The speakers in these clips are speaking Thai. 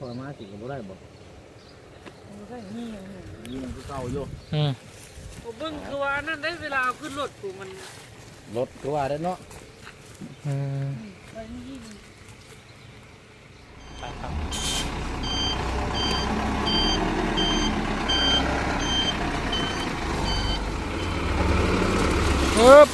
คอยมาสิก็บ่ได้บ่บ่ได้นี่ยังไงยิงคือเก่าอยู่อืมผมเบิ่งคือว่านั่นได้เวลาเอาขึ้นรถกูมันรถคือว่าได้เนาะอืมไปนี่ไปครับปึ๊บ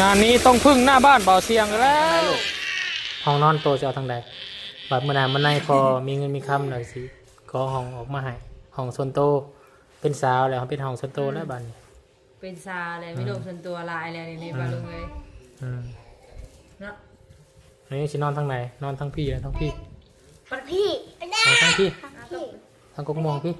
งานนี้ต้องพึ่งหน้าบ้านเบาเสียงแล้วห้องนอนโตจะเอาทางใดบัดเมื่อหนามันในพอมีเงินมีคำหน่อยสิขอห้องออกมาให้ห้องส่วนโตวเป็นสาวแล้วเป็นห้องส่วนโตวแล้วบัดนี้เป็นซาเลยไม่โดนส่วนตัวลายแล้วนี่บาลุงเลยอืมเนาะอันนี้สินอนทางไหนนอนทางพี่หรือทางพี่ ปัดพี่ไปได้นอนทางพี่พี่ทางกกมองพี่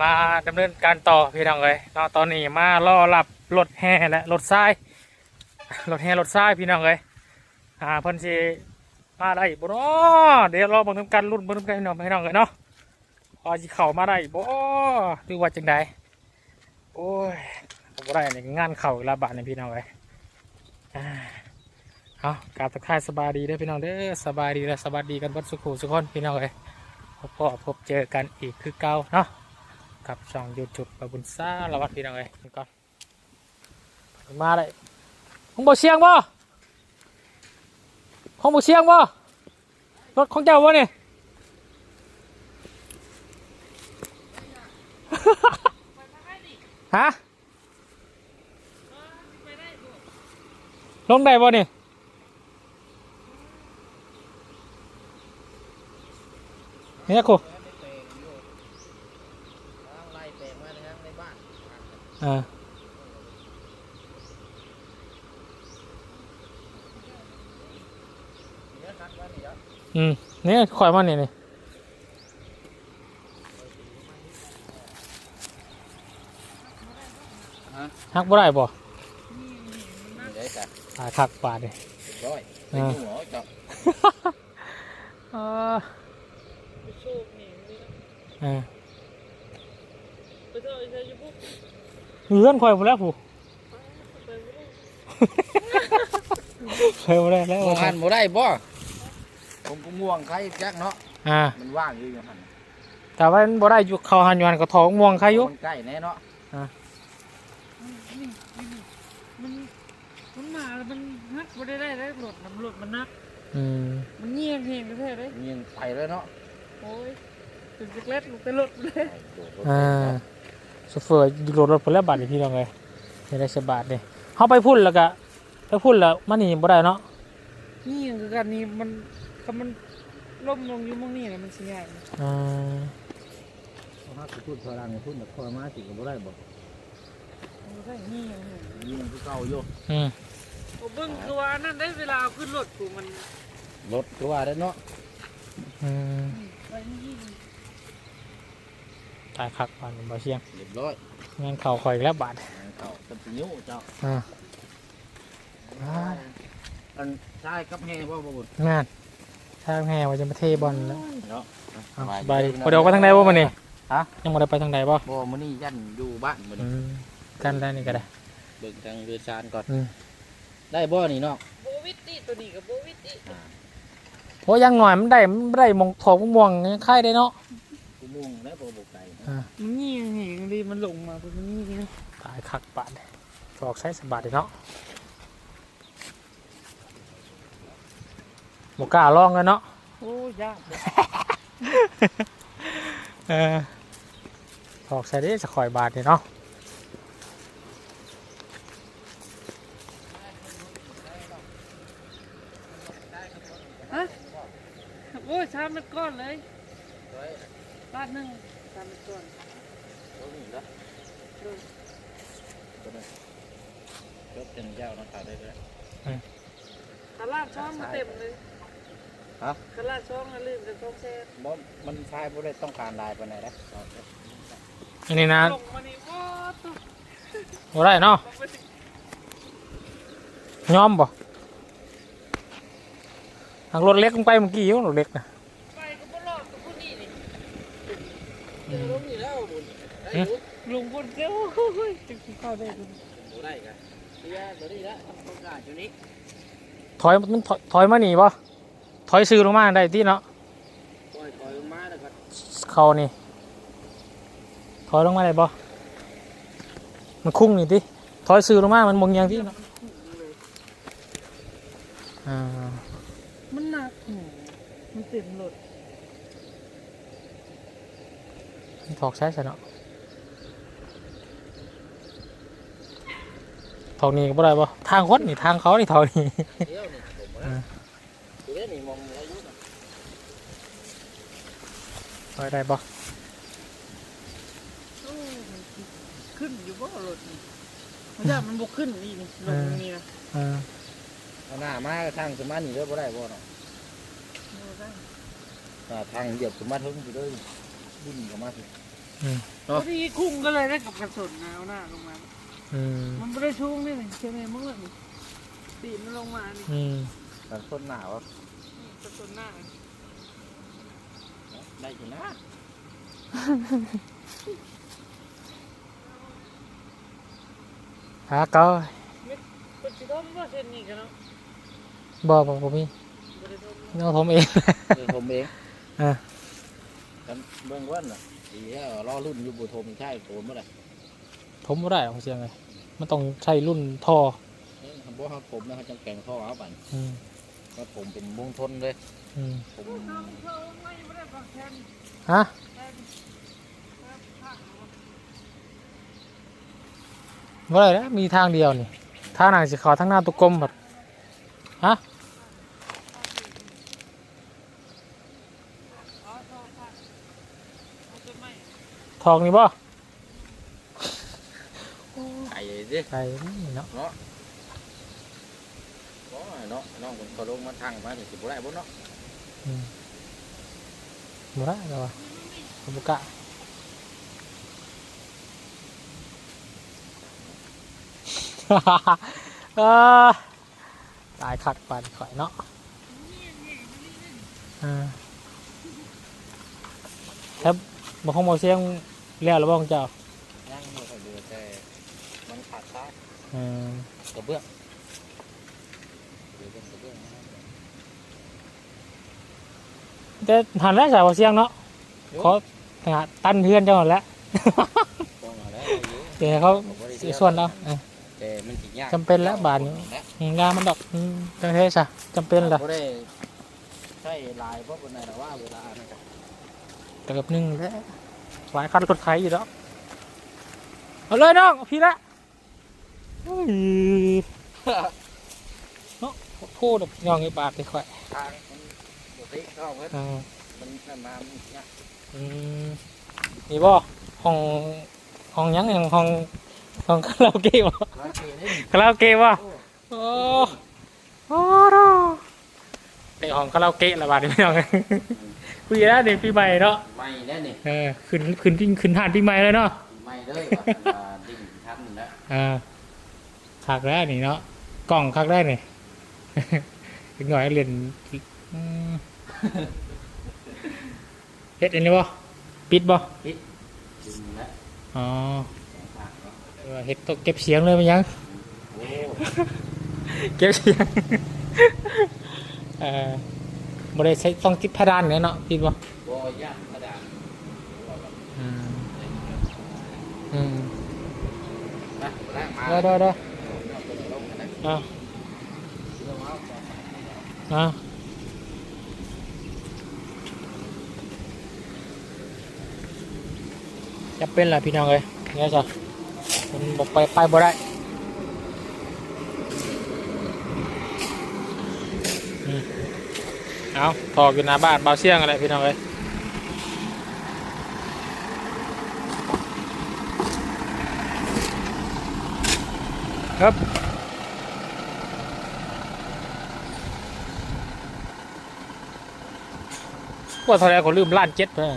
มาดำเนินการต่อพี่น้องเลยเนาตอนนี้มาล่อรับรถแห่และรถทรายรถแห่รถทรายพี่น้องเลยอ่าเพิ่นสิมาได้บ่เนาะเดี๋ยวรอเบิ่งทำการรุ่นเบิ่งทำการพี่น้องพี่น้องเลยเนาะพอสิเข้ามาได้บ่หรือว่าจังใดโอ้ยบ่ได้นี่งานเข้าอีกและบาดนี่พี่น้องเลยอ่าเอากราบทักทายสบายดีเด้อพี่น้องเด้อสบายดีและสบายดีกันบัดสุขุสุขคนพี่น้องเลยพบพบพบเจอกันอีกคือเก่าเนาะ กับช่องยูทูบบาบุญซ่าละวัดพี่น้องเลยก่อนมาเลยห้องบ่เชียงบ่ห้องบ่เชียงบ่รถของเจ้าบ่เนี่ยฮะลงได้บ่เนี่ยเนี่ยกู ไล่แปลงมาในทางในบ้าน อ่าเดี๋ยวคัดไว้นี่เดี๋ยวอืมเนี่ยข่อยมาเนี่ยนี่ฮักบ่ได้บ่เดี๋ยวกันตายคักปาดเลยร้อยไปหัวจับอ่า ไปโชคนี่นี่นะ อ่า ไปเถอะไอ้เธอจะพูด เลื่อนข่อยหมดแล้วผู้ไปไม่ได้เคยหมดแล้วแล้วบ่หันบ่ได้บ่ผมก็ม่วงใครจักเนาะอ่ามันว่างอยู่อย่างนั้นแต่ว่ามันบ่ได้อยู่เขาหันอยหันกับท้องม่วงใครอยู่มันใกล้แน่เนาะนี่นี่มันมันมาแล้วมันฮักไม่ได้ได้ได้รถน้ำรถมันนักอืมมันเงียบเงียบแท้เลยยิงไปเลยเนาะโอ้ยถึงจะเล็ดลงไปรถเลยอ่า โซเฟอร์อยู่รถรถพนแล้วบาทนี่พี่น้องเลยไม่ได้สบาทเลยเขาไปพุ่นแล้วก็ไปพุ่นแล้วมันนี่บ่ได้เนาะนี่อย่างคือกันนี่มันก็มันล่มลงอยู่มองนี่นะมันสิใหญ่อ่าถ้าพูดพลังพูดแบบคอยมาสิก็บ่ได้บ่บ่ได้นี่ยังไงยิงคือเก่าอยู่อืมผมเบิ่งคือว่านั่นได้เวลาเอาขึ้นรถกูมันรถคือว่าได้เนาะอืม ไปนี่ ตายคักปานบ่เชียงเรียบร้อยงานเข่าคอยอีกแล้วบาทเก่าเป็นสินิ้วเจ้าอ่าอันใช่กับแห่บ่บ่บุญงานทางแห่ว่าจะมาเทบอลแล้วเนาะเอาสบายดีพอเดี๋ยวไปทางใดบ่มันนี่ฮะยังบ่ได้ไปทางใดบ่บ่มื้อนี้ยันอยู่บ้านมื้ออืนี้มกันได้นี่ก็ได้เบิ่งทางเรือชานก่อนอืมได้บ่นี่เนาะโบวิตติตัวนี้กับโบวิตติโอ้ยังหน่อยมันได้มันได้มองทองม่วงยังไข่ได้เนาะกูมุ่งแล้วบ่บ่ไกลนะ อ่า มันนี่ยังเห็นดีมันลงมาเป็นนี่นะตายคักบาทออกใช้สบายดีเนาะบ่กล้าลองเลยเนาะ โอ้ยากเออออกใส่ได้สักข่อยบาทนี่เนาะโอ้ยชามเป็นก้อนเลยบาทหนึ่ง ชามเป็นก้อนตรงนี้ละดูตัวนั้นจบจังเจ้าเนาะขาได้เลยตลาดช่องมาเต็มเลยฮะ ตลาดช่องน่ะลืมแต่ช่องแซ่บ่มันใช้บ่ได้ต้องการลายปานใดนะอันนี้นะลงมานี่ว้าตุ๊บ่ได้เนาะลงไปสิยอมบ่ทางรถเล็กลงไปเมื่อกี้อยู่รถเล็กนะ ไปก็บ่รอดกับผู้นี้นี่ อืม ลุงบนเจ้าโอ้ยจึงสิเข้าได้คุณบ่ได้กันเสียบ่ได้ละต้องการอยู่นี้ถอยมันถอยมาหนีบ่ถอยซื้อลงมาได้ที่เนาะปล่อยลงมาแล้วก็เขานี่ถอยลงมาได้บ่มันคุ้งนี่ติถอยซื้อลงมามันมงยังที่เนาะอ่ามันหนักมันเต็มรถ ถอกใช้ซะเนาะถอกนี่ก็บ่ได้บ่ทางคนนี่ทางเขานี่ถอกนี่เดี๋ยวนี่ผมบ่ได้เดี๋ยวนี่มองอายุน่ะถอยได้บ่โอ้ยมันขึ้นอยู่บ่รถนี่มันจะมันบกขึ้นนี่นี่ลงนี่นะอ่าเอาหน้ามาทางขึ้นมานี่เด้อบ่ได้บ่เนาะบ่ได้อ่าทางเหยียบขึ้นมาถึงสิเด้อ บุญเข้ามาสิพอดีคุ้งก็เลยได้กับกระสุนนะเอาหน้าลงมา อืมมันไม่ได้ชุ่มนี่นี่ใช่ไหมมึงนี่ตีนมันลงมานี่อืมแต่คนหนาวอะกระสุนหน้าได้อยู่นะหาเก้าเป็นสิต้มว่าเช่นนี้กันเนาะบ่บ่บ่มีบริโภคเอาผมเอง เออผมเองอ่า กันเบิ่งวันน่ะดีแล้วรอรุ่นอยู่บ่โทมใช่โทมบ่ได้ผมบ่ได้ของเสียงเลยมันต้องใช้รุ่นท่อเอ้ยบ่ฮักผมนะเขาจังแกงท่อเอาบัดอืมก็ผมเป็นมงทนเลยอืมผมน้ำเขาไม่ได้ปักแทนฮะแทนแทนข้างหัวบ่ได้แล้วมีทางเดียวนี่ทางหนังสิเขาทางหน้าตุกกลมแบบฮะ อ๋อโทษค่ะเอาต้นไม้ ทองนี่บ่ไอ้ดิไก่นี่เนาะบ่เนาะน้องคนเขาลงมาทางมานี่สิบ่ได้บ่เนาะอืมบ่ได้แล้วว่ะผมบ่กล้าเออตายคักปานข่อยเนาะอ่าครับบ่คงบ่เสียง แล้วหรือบ่ของเจ้ายังอยู่ก็เดือแต่มันขาดซ้ายอืมกระเบื้องเดี๋ยวเป็นกระเบื้องนะแต่หันแล้วสาวบ่เสียงเนาะขอหาตั้นเพื่อนเจ้าหั่นแหล้วต้องเอาแล้วอยู่เดี๋ยวให้เขาเสียส่วนเราเออแต่มันสิยากจำเป็นแล้วบาทนี้อืมงานมันดอกอืมจังเทซะจำเป็นล่ะบ่ได้ใช้ลายเพราะคนไหนแต่ว่าเวลาอันนั้นก็เติบหนึ่งแล้ว หลายคันรถไถอยู่แล้วเอาเลยน้องเอาพี่ละเฮ้ยเนาะขอโทษแบบยองไอ้บาทไปค่อยทางมันบ่ติเข้าเพิ่นอ่ามันนั่นมามันยากอืมนี่บ่ห้องห้องหยังหยังห้องห้องคาราโอเกะบ่ร้อยเกนี่คาราโอเกะบ่โอ้โอ้โอ้โหไปห้องคาราโอเกะละบาทนี่พี่น้องคุ ยแล้วเด็กปีใหม่เนาะไม่แน่นี่เออขึ้นขึ้นขึ้นขึ้นหาดปีใหม่เลยเนาะไม่เลยว่ะมันมาดิ่งทันแล้วอ่าคักแล้วนี่เนาะกล่องคักได้นี่ อีกหน่อยเรียนอืมเฮ็ดอันนี้บ่ปิดบ่ดิ่งแล้วอ๋อสองทางเนาะเออเฮ็ดต้องเก็บเสียงเลยมันยัง โอ้ เก็บเสียง เออ บ่ได้ใช้ต้องติดเพดานเนี่ยเนาะปิดบ่บ่ยากกระดาษอืมอืมนะแรงมาเด้อเด้อเด้อลงกันนะอะลงเอาอะจะเป็นล่ะพี่น้องเอ้ยเนี่ยจ้ะมันบอกไปไปบ่ได้ เอาตอกอยู่หน้าบ้านเบาเสี่ยงอะไรพี่น้องเลยครับว่าทะเลเขาลืมล้านเจ็ดเพื่อน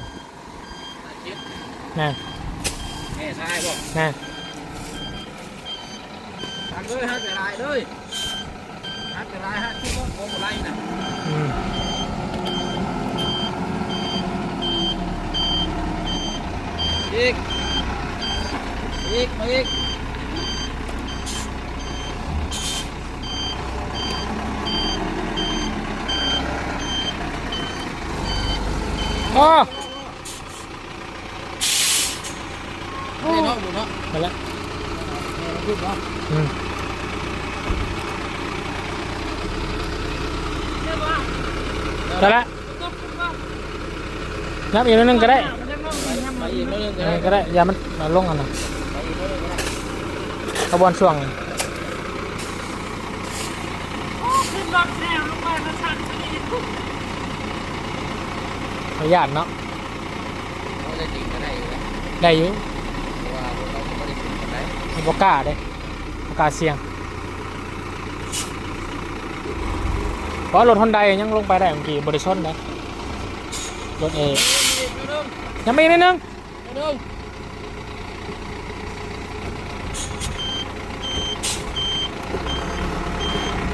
นะแม่ชายบอกนะทำด้วยฮะจะลายด้วยฮะจะลายฮะที่ว่าโกงไรนะอืม อีกอีกมาอีกอ๋อแม่น้องดูเนาะมาแล้วแม่ น้องพูดเนาะอืมเรียกว่ามาแล้วก็พูดว่านับอีกนิดนึงก็ได้มันจะต้องมีทำไปมาอีอีกกนิดนึงเอก็ได้อก็ได้อย่ามันมาลงกันนะไปกนิดนึงก็ได้ขบวนช่วงนี่โอ้ขึ้นรถแนวลงมาแล้วชันไปอีกขออนุญาตเนาะเขาจะจริงก็ได้อยู่นะได้เพราเราก็ไม่ได้จริงกันได้มีโอกล้าเด้โอกาเสี่ยงเพราะรถฮอนไดยังลงไปได้เมื่อกี้บริชนนะรถเอยังไม่อีกนิดนึง นิดนึง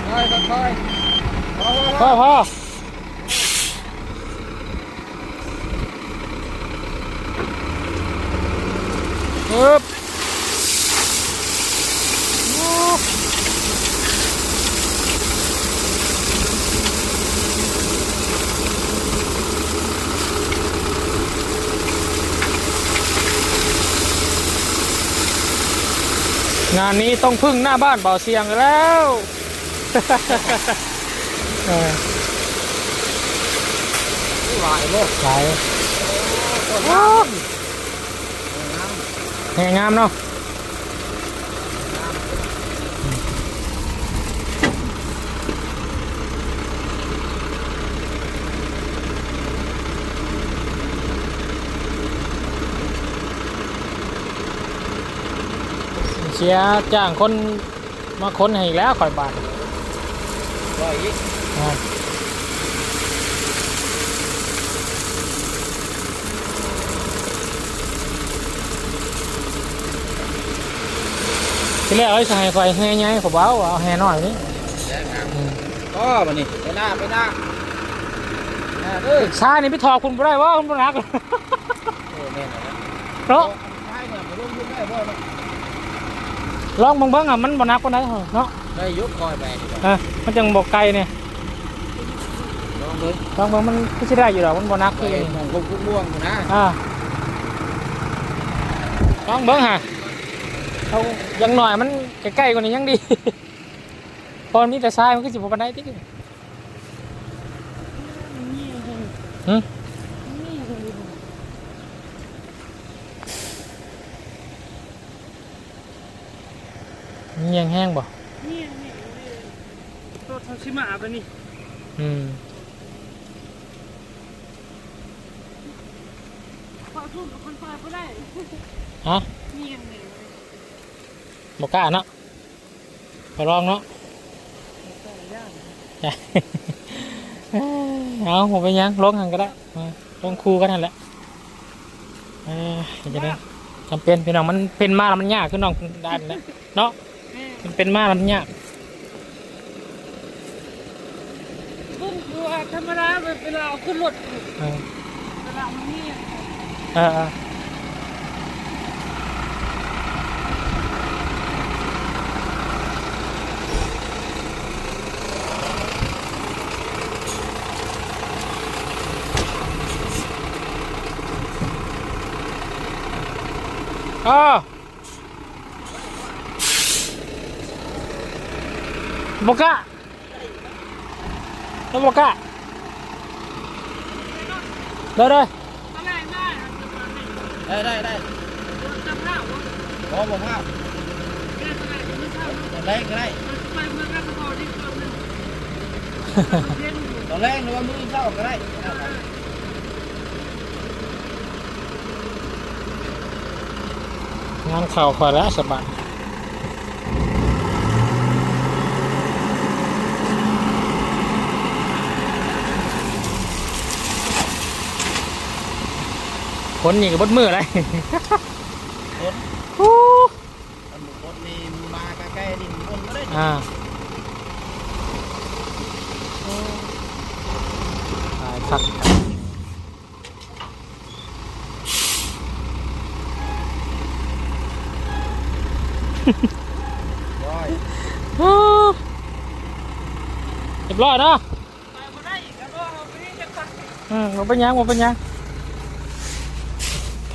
ค่อยๆค่อยๆพอพอ พอพอปึ๊บ งานนี้ต้องพึ่งหน้าบ้านเบาเสียงแล้วเออหวายโลกหลายน้แหงงามเนาะ เสียจ้างคนมาค้นให้อีกแล้วข่อยบาทำร้อยอีกอ่าที่แรกเอาใส่ข่อยแห่ใหญ่ผมเอาเอาแห่น้อยนี่แล้วงามก็มานี่ไปหน้าไปหน้าหน้าเอ้ยชานี่พี่ทอคุณบ่ได้ว่าคุณบ่รัก โอ้แม่นนะเพราะ ใช่เนี่ยมาร่วมยุ่งได้บ่เนาะ ลองเบิ่งเบิ่งอะมันบ่นักปานใดเนาะได้ยกคอยไปดีกว่าเออมันจังบ่ไกลเนี่ยลองเลยลองเบิ่งมันก็สิได้อยู่ดอกมันบ่นักไปคือมองกบม่วงๆอยู่นะอ่าลองเบิ่งฮะเอาอยังหน่อยมันใกล้ๆกว่านี้ยังดี พอมันมีแต่ทรายมันก็สิบ่ปานใดติหึ มีแยงแห้งบ่นี่นี่รถทาชิมะไปนี่อืมขอทุนกับคนตายก็ได้ฮะนี่ยังไงบอกกล้าเนาะไปลองเนาะเอาผมไปยังลงหันก็ได้มาลงคู่กันนั่นแหละเออจะได้จำเป็นพี่น้องมันเป็นมาแล้วมันยากขึ้นน้องด้านแล้วเนาะ มันเป็นมาแล้วมันยากบุ้งคือว่าธรรมดาเวลาเอาขึ้นรถเออเวลามันนี่เออเออ อ๋อบอกกะแล้วบอกกะเด้อเด้ออะไรได้ครับจะมาไม่ได้ได้ได้จำได้ว่าพอบอกว่าแกอะไรไม่ใช่ตอนแรกก็ได้ไปเมืองกันพอดีกว่านึงเล่นอยู่ตอนแรกหรือว่ามื้อเช้าก็ได้งานข่าวคอยแล้วสบาย นนี่ก็บดมือเลยคนโอ้ตำรวจคนนี่มาใกล้ๆนี่มันก็ได้อ่าตายครับร้อยโอ้เรียบร้อยเนาะไปบ่ได้อีกแล้วก็เอาไปนี่จะตัดอืมบ่เป็นหยังบ่เป็นหยัง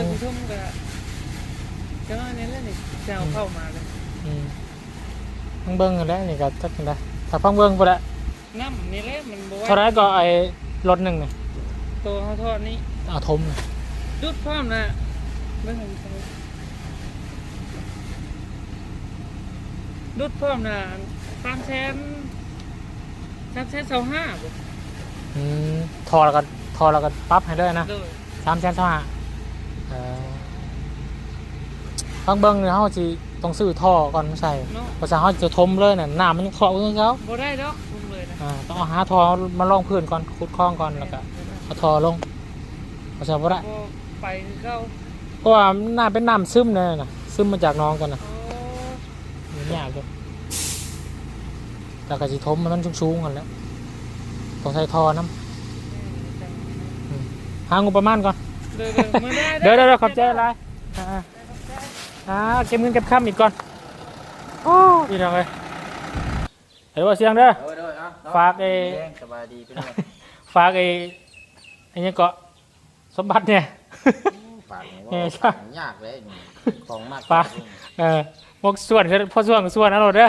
นที่เพิ่นน่ะเพิ่นบ่ได้ไปใช้บ่เพิ่นเขาเสียงนี่อยู่เพื่อนบ่กับมื้อเช้าเลยอืมแต่ตอนที่ทุ่มก็ก็อันนี้แหละนี่จะเอาเข้ามาเลยอืมฟังเบิ้งกันแล้วนี่ก็จักกันได้ถ้าฟังเบิ้งบ่ได้น้ำนี่แหละมันบ่ว่าเท่าไหรก็ไอ้รถหนึ่งนี่ตัวเขาทอดนี้เอาทมนี่ดุดพร้อมนะไม่เห็นใครดุดพร้อมนะสามแสนสามแสนสองห้าบ่อืมทอแล้วก็ทอแล้วก็ปรั๊บให้ด้วยนะเลยสามแสนสห้า เออฟังเบิ้งเนี่ยเขาสิต้องซื้อท่อก่อนไม่ใช่เนาะภาษาเขาจะทมเลยน่ะน้ำมันยังเคาะอยู่เขาบ่ได้ดอกคุมเลยนะอ่าต้องเอาหาทอมาลองพื้นก่อนขุดคลองก่อนแล้วก็เอาทอลงภาษาบ่ได้พอไปคือเข้าเพราะว่าน้ำเป็นน้ำซึมเลยนะซึมมาจากหน้องกันนะโอ้มันยากอยู่แต่กะสิทมมันสูงๆกันแหล้วต้องใช้ทอน้ำหางบประมาณก่อน เดินเดินมาได้เดี๋ยวเดี๋ยวเดี๋ยวขอบใจอะไรอ่าอ่าเก็บเงินเก็บข้ามอีกก่อนโอ้ดีจังเลยเดี๋ยวว่าเสียงเด้อเออเด้อเอาเนะฝากไอ้แดงสบายดีพี่น้องฝากไอ้ไอ้เนี่ยเกาะสมบัติเนี่ยฝากนี่เออว่าใช่ฝากยากเลยนี่ของมากฝากเออพวกส่วนคือพอส่วนก็ส่วนนะโหลดเด้อ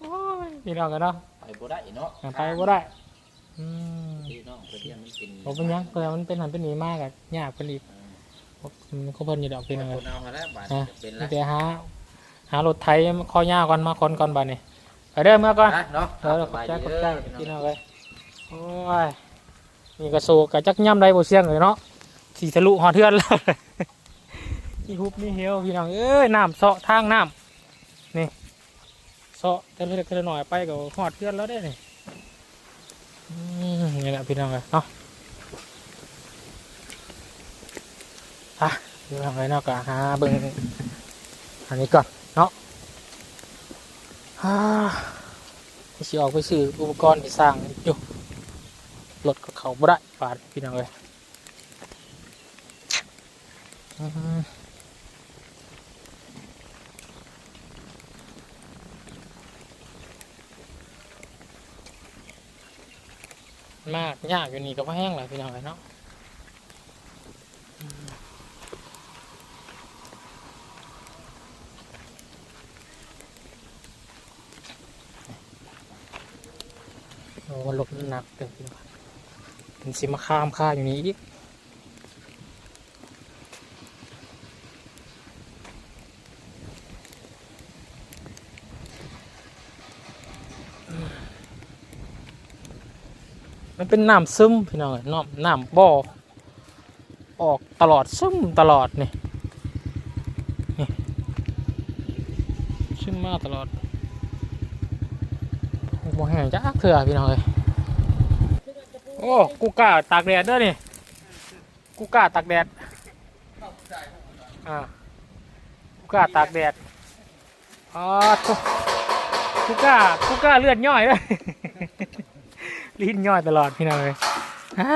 โอ้ยพี่น้องกันเนาะไปบ่ได้เนาะอ่าไปก็ได้ อืมพี่น้องเพื่อนมันเป็นผมเป็นหยังเพราะว่ามันเป็นหันเป็นหนีมากอะยากเป็นอีกมันก็เพิ่นอยู่ดอกพี่น้องคเอ้ยนเอามาแล้วบาดอะเป็นนี่แล้วเดี๋ยวหาหารถไถคอยาวก่อนมาคนก่อนบัดนี้ไปเด้อเมื่อก่อน นะเนาะเออขอบใจขอบใจพี่พี่น้น้อองงเลยโอ้ยมีกระโซกระจักย่ำได้บ่เสียงเลยเนาะสีทะลุหอเทือนแล้วนี่ฮุบนี่เหี่ยวพี่น้องเอ้ยน้ำเสาะทางน้ำนี่เสาะแต่เล็กแต่หน่อยไปก็หอดเทือนแล้วได้นี่อืม นี่แหละพี่น้องเลยเนาะอะพี่น้องเลยเนาะก็หาเบิ่งอันนี้ก่อนเนาะฮ่าไปสิออกไปซื้ออุปกรณ์ที่สร้างอยู่รถก็เขาบ่ได้บาดพี่น้องเลยอื้อหือ มากยากอยู่นี่ก็แห้งเลยพี่น้องเลยเนาะโอ้มันหลบหนักเกินเป็นสิมาข้ามข้าอยู่นี้อีก มันเป็นน้ำซึมพี่น้องเอ้ยน้ำน้ำบ่อออกตลอดซึมตลอดนี่นี่ซึมมาตลอดบ่แห้งจ้าเถื่อพี่น้องเอ้ยโอ้กูกล้าตากแดดเด้อนี่กูกล้าตากแดดอ่ากูกล้าตากแดดอ๋อกูกล้ากูกล้าเลือดย่อยเลย ลิ้นย่อยตลอดพี่น้องเลยอ่า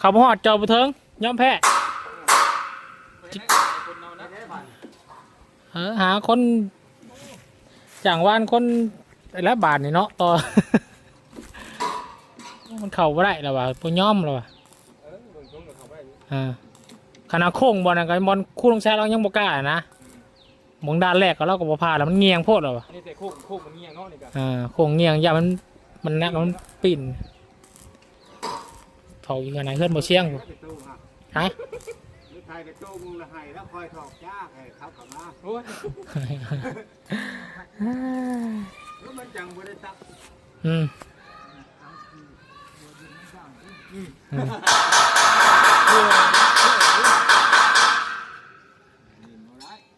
ขับหอดเจ้าบุเทิงย่อมแพ้เออหาคนจ้างวานคนแล้วบาทนี่เนาะต่อ มันเข่าบ่ได้แล้วว่ะปุ่ย่อมแล้วว่ะอ่าขนาดโค้งบอลนะกับบอลคู่ลงแช่เรายังบ่กล้านะหมองด้านแรกก็เราก็บ่พลาดแล้วมันเงียงโพดแล้วว่ะนี่แต่โค้งโค้งมันเงี้ยเนาะนี่ก็อ่าโค้งเงียงอย่ามัน มันนักมันปิ่นเขาอยู่กันไหนเพื่อนบ่เชียงกระตู้ฮะฮะหรือใครกระตู้มึงละให้แล้วคอยถอกจ้าให้เขากลับมาโอ้ยแล้วมันจังบ่ได้ตักอืม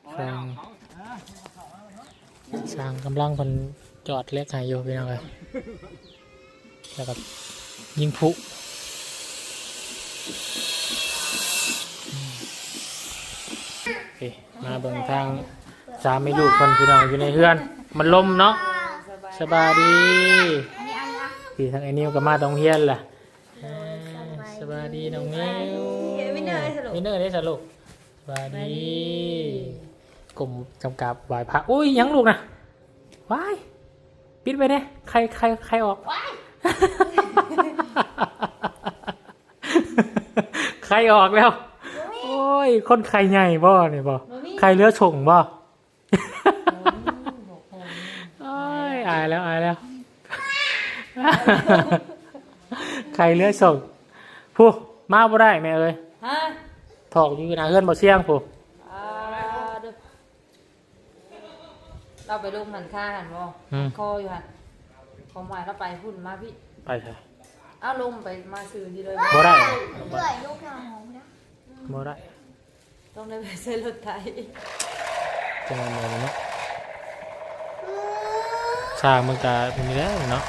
เอาแล้วเขาสร้างกำลังคน จอดเล็กหายอยู่พี่น้องเลยแล้วก็ยิงพลุอืมโอเคมาเบิ่งทางสามไม่ลูกคนพี่น้องอยู่ในเฮือน มันลมเนาะสบายดีพี่ทางไอ้นิวก็มาตรงเฮียนแหละอ่าสบายดีน้องนิววินเนอร์ได้สรุปวินเนอร์ได้สรุปสบายดีกลุ่มกำกับไหวพระอุ้ยยังลูกนะว้าย ปิดไปเนี่ยใครใครใครออก ใครออกแล้ว โอ้ย คนใครใหญ่บ่เนี่ยบ่ใครเลือส่งบ่โอ้ยอายแล้วอายแล้ว ใครเลือส่งผู้มาบ่ได้แม่เอ้ยฮะถอกอยู่นะเฮือนบ่เสี่ยงผู้ อ่าเด้อ เราไปลงหันค่าหันบ่อืม คออยู่หันขอหมายเราไปพุ่นมาพี่ ไปเถอะเอาลงไปมาซื้อที่เลยบ่ได้เบื่อลูกน้องนะบ่ได้ต้องได้ไปซื้อรถไถจังไงเนาะสร้างมันก็มีแล้วเนาะ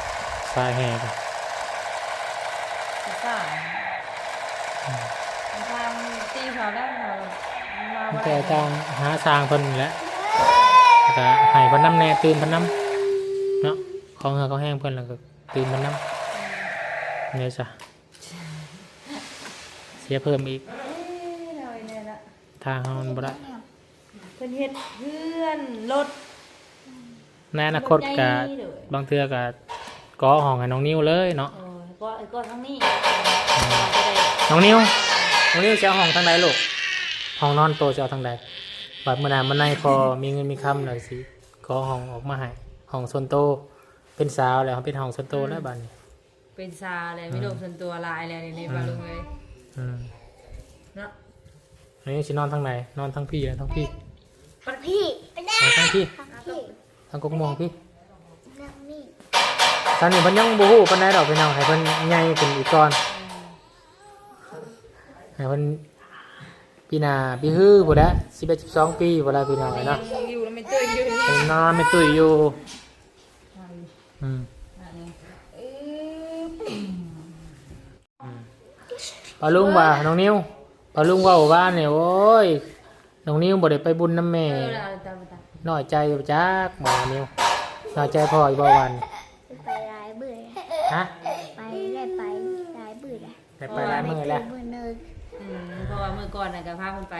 สร้างแห่กันไปสร้างทางตีเขาแล้วเขามามันบ่ก็ได้จ้างหาสร้างเพิ่นนี่แหละ แล้วก็ให้เพิ่นน้ำแน่ตื่นเพิ่นน้ำเนาะของเฮาเขาแห้งเพิ่นแล้วก็ตื่นเพิ่นน้ำเนี่ยจ้ะเสียเพิ่มอีกเอ้ยเอาไอ้เนี่ยละทางเฮามันบ่ได้เพิ่นเฮ็ดเพื่อนรถในอนาคตก็บางเทื่อก็ก่อห้องให้น้องนิ้วเลยเนาะเออก็ก็ทั้งนี้จะได้น้องนิ้วน้องนิ้วจะเอาห้องทางใดลูกห้องนอนโตจะเอาทางใด บัดมื้อหน้ามื้อในพอมีเงินมีคำหน่อยสิก่อห้องออกมาให้ห้องส่วนโตวเป็นสาวแล้วเป็นห้องส่วนโตวแล้วบัดนี้ เป็นซาเลยไม่โดนส่วนตัวลายแล้วนี่นี่บาลุงเลยอืมเนาะอันนี้สินอนทางไหนนอนทางพี่หรือทางพี่ปัดพี่ไปได้นอนทางพี่พี่ทางกกมองพี่นั่งนี่ตอนนี้เพิ่นยังบ่ฮู้ปานใดดอกพี่น้องให้เพิ่นใหญ่ขึ้นอีกก่อนให้เพิ่น ปีหน้าปีฮื้อพุ่นแหละ11 12ปีพุ่นละพี่น้องเนาะอยู่แล้วไม่ตื่นอยู่นี่เพิ่นนอนไม่ตุ้ยอยู่อืมปาลุงว่าน้องนิ้วปาลุงว่าว่าเนี่ยโอ้ยน้องนิ้วบ่ได้ไปบุญน้ำแม่เออเอาตามไปตามน้อยใจอยู่จักบ่นิ้วน้อยใจพ่ออยู่บ่วันไปหลายเบื่อฮะไปได้ไปหลายเบื่อได้ไปหลายมื้อแล้ว ว่าเมื่อก่อนน่ะก็พาเพิ่นไป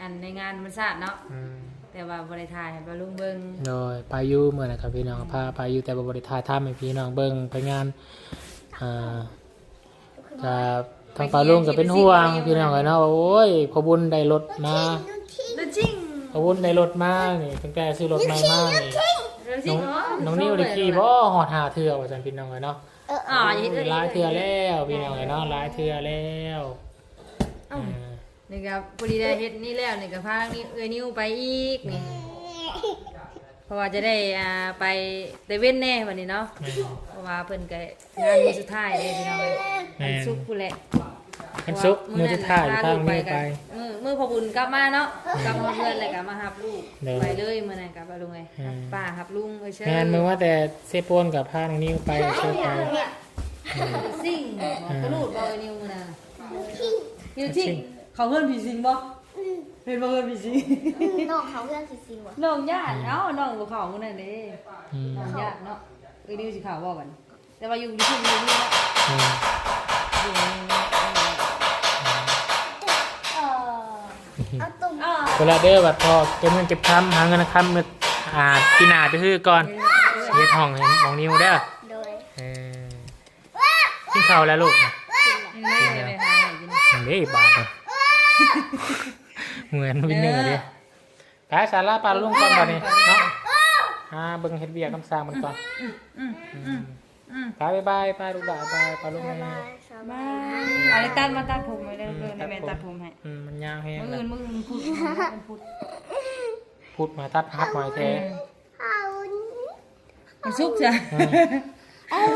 อันในงานมันสาดเนาะอืมแต่ว่าบ่ได้ถ่ายให้บาลุงเบิ่งโดยไปอยู่เมื่อนะครับพี่น้องพาไปอยู่แต่บ่บริทายทำให้พี่น้องเบิ่งไปงานอ่ากับทางปลาลุงก็เป็นห่วงพี่น้องกันเนาะว่าโอ้ยพอบุญได้รถมาแล้วจริงพอบุญได้รถมานี่ตั้งแต่ซื้อรถใหม่มานี่แล้วจริน้องงเหรอน้องนิ้วได้ขี่บ่ฮอดหาเทื่อว่าซั่นพี่น้องกันเนาะเอออ่าอย่างนี้หลายเทื่อแล้วพี่น้องกันเนาะหลายเทื่อแล้วอ่า นี่ก็พอดีได้เฮ็ดนี่แล้วนี่ก็พานี่เอ้ยนิ้วไปอีกนี่เพราะว่าจะได้อ่าไปเตเว่นแน่วันนี้เนาะแม่น เพราะว่าเพิ่นก็งานมื้อสุดท้ายเลยพี่น้องเอ้ยแม่น วันศุกร์พู้นแหละมันสุกร์มื้อสุดท้ายทางนี้ไป มือมือพอบุญกลับมาเนาะกลับมาเพื่อนเลยกลับมาหับลูกเด้อไปเลยมื่อไหร่กลับไปลุงไงอืม ป้าหับลุงเอ้ยเชิญงานมึงว่าแต่เซโปนกับพาน้องนิ้วไปเชื่อไปซิ่งบอกกระลูดบอกไอ้นิวมื่อนั้นนิวซิ่ง เขาเพื่อนผีสิงบ่เป็นบ่เพื่อนผีสิงน้องเขาเพื่อนสิสิวะน้องญาติเอ้าน้องบ่เข้ามื่อนั้นเด้อืมน้องญาติเนาะเอ้ยนิวสิเข้าบ่กันแต่ว่าอยู่ที่นี่นี่ละอืมอยู่ในนี้เออเอาตุ่มอ้าวเวลาเด้อบัดพอเก็บเงินเก็บคำหาเงินคำเงินอ่าพี่นาไปฮื้อก่อนเฮ็ดห้องให้น้องนิ้วเด้อโดยเออกินข้าวแล้วลูกนะนี่เลยไปหาให้กินอันนี้บาทนะ เหมือนวินเนอร์เลยไปสาระปลาลุงก่อนบัดนี้เนาะอ่าเบิ่งเฮ็ดเวียกคำสร้างมันก่อนอืมอืมอืมไปบายบายไปลูกหลานไปไปลูกแม่บายเอาเลยตัดมาตัดผมไว้เลยเลยแม่ตัดผมให้อืมมันยาวแห้งมือแล้อื่วนมืออื่นพูดมืออื่นพูดพูดมาตัดพับหน่อยแท้เอามันสุกจ้ะ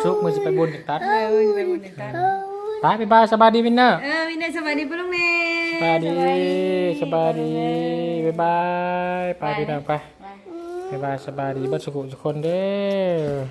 ชุกมือจะไปบุญจากตัดเออไปบุญกันไปบายบายสบายดีวินเนอร์เออวินเนสวัสดีปะลุงเน่ส บายดีสบายดีบายบายไปพี่น้องไปไปบายบายสบายดีเบัดสุขุทุกคนเด้อ